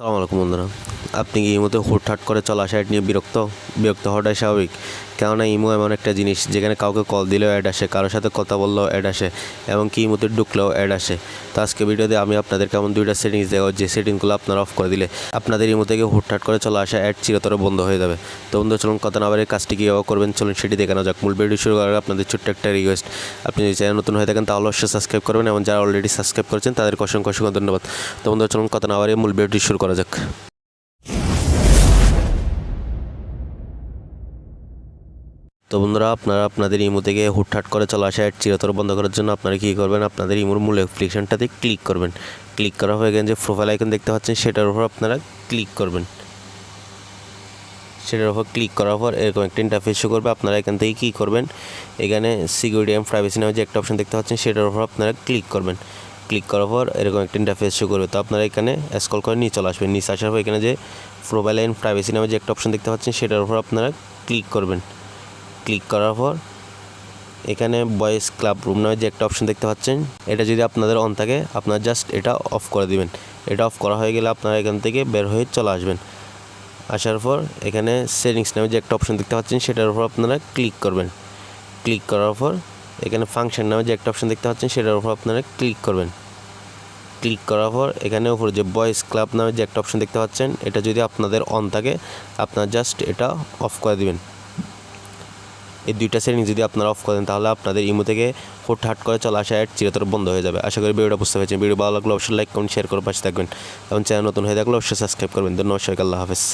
সালাম আলাইকুম বন্ধুরা। আপনি কি ইমোতে হুটহাট করে চলা আসা নিয়ে বিরক্ত? বিরক্ত হওয়াটাই স্বাভাবিক। কেননা ইমো এমন একটা জিনিস, যেখানে কাউকে কল দিলেও অ্যাড আসে, কারোর সাথে কথা বললেও অ্যাড আসে, এবং এমনকি ইমোতে ঢুকলেও অ্যাড আসে। তো আজকে ভিডিওতে আমি আপনাদের কেমন দুইটা সেটিংস দেবো, যে সেটিংসগুলো আপনারা অফ করে দিলে আপনাদের ইমো থেকে হুটহাট করে চলা আসা অ্যাড চিরতরে বন্ধ হয়ে যাবে। তো বন্ধু, চলুন কথা না বারে কাজটি কীভাবে করবেন, চলুন সেটি দেখানো যাক। মূল ভিডিও শুরু করার আপনাদের ছোট্ট একটা রিকোয়েস্ট আপনি যদি চ্যানেল নতুন হয়ে থাকেন, তাহলে অবশ্যই সাবস্ক্রাইব করবেন, এবং যারা অলরেডি সাবস্ক্রাইব করেছেন, তাদেরকে অসংখ্য অসংখ্য ধন্যবাদ। তো বন্ধু, চলুন কথা না বারে মূল ভিডিওটি শুরু করা যাক। তো বন্ধুরা, আপনারা আপনাদের ইমো থেকে হুটহাট করে চলা আসা অ্যাড চিরতর বন্ধ করার জন্য আপনারা কী করবেন? আপনাদের ইমোর মূল অ্যাপ্লিকেশনটাতে ক্লিক করবেন। ক্লিক করা হয়ে গেলে যে প্রোফাইল আইকন দেখতে পাচ্ছেন, সেটার উপর আপনারা ক্লিক করবেন। সেটার উপর ক্লিক করার পর এরকম একটা ইন্টারফেস শো করবে। আপনারা এখান থেকে কী করবেন? এখানে সিকিউরিটি অ্যান্ড প্রাইভেসি নামে যে একটা অপশন দেখতে পাচ্ছেন, সেটার উপর আপনারা ক্লিক করবেন। ক্লিক করার পর এরকম একটা ইন্টারফেস শো করবে। তো আপনারা এখানে স্কল করে নিয়ে চলে আসবেন। নিচে আসার পর এখানে যে প্রোফাইল অ্যান্ড প্রাইভেসি নামে যে একটা অপশন দেখতে পাচ্ছেন, সেটার উপর আপনারা ক্লিক করবেন। ক্লিক করার পর এখানে বয়েস ক্লাব রুম নামে যে একটা অপশন দেখতে পাচ্ছেন, এটা যদি আপনাদের অন থাকে, আপনারা জাস্ট এটা অফ করে দিবেন। এটা অফ করা হয়ে গেলে আপনারা এখান থেকে বের হয়ে চলে আসবেন। আসার পর এখানে সেটিংস নামে যে একটা অপশন দেখতে পাচ্ছেন, সেটার উপর আপনারা ক্লিক করবেন। ক্লিক করার পর এখানে ফাংশন নামে যে একটা অপশন দেখতে পাচ্ছেন, সেটার উপর আপনারা ক্লিক করবেন। ক্লিক করার পর এখানে উপরে যে বয়েস ক্লাব নামে যে একটা অপশন দেখতে পাচ্ছেন, এটা যদি আপনাদের অন থাকে, আপনারা জাস্ট এটা অফ করে দিবেন। এই দুইটা সেটিং যদি আপনারা অফ করেন, তাহলে আপনাদের ইমো থেকে হুটহাট করে চলা আসা অ্যাড চিরতর বন্ধ হয়ে যাবে। আশা করি ভিডিওটা বুঝতে পেরেছেন। ভিডিও ভালো লাগলে অবশ্যই লাইক কমেন্ট শেয়ার করে পাশে থাকবেন। এবং চ্যানেল নতুন হয়ে থাকলে অবশ্যই সাবস্ক্রাইব করবেন। ধন্যবাদ সবাইকে। আল্লাহ হাফেজ।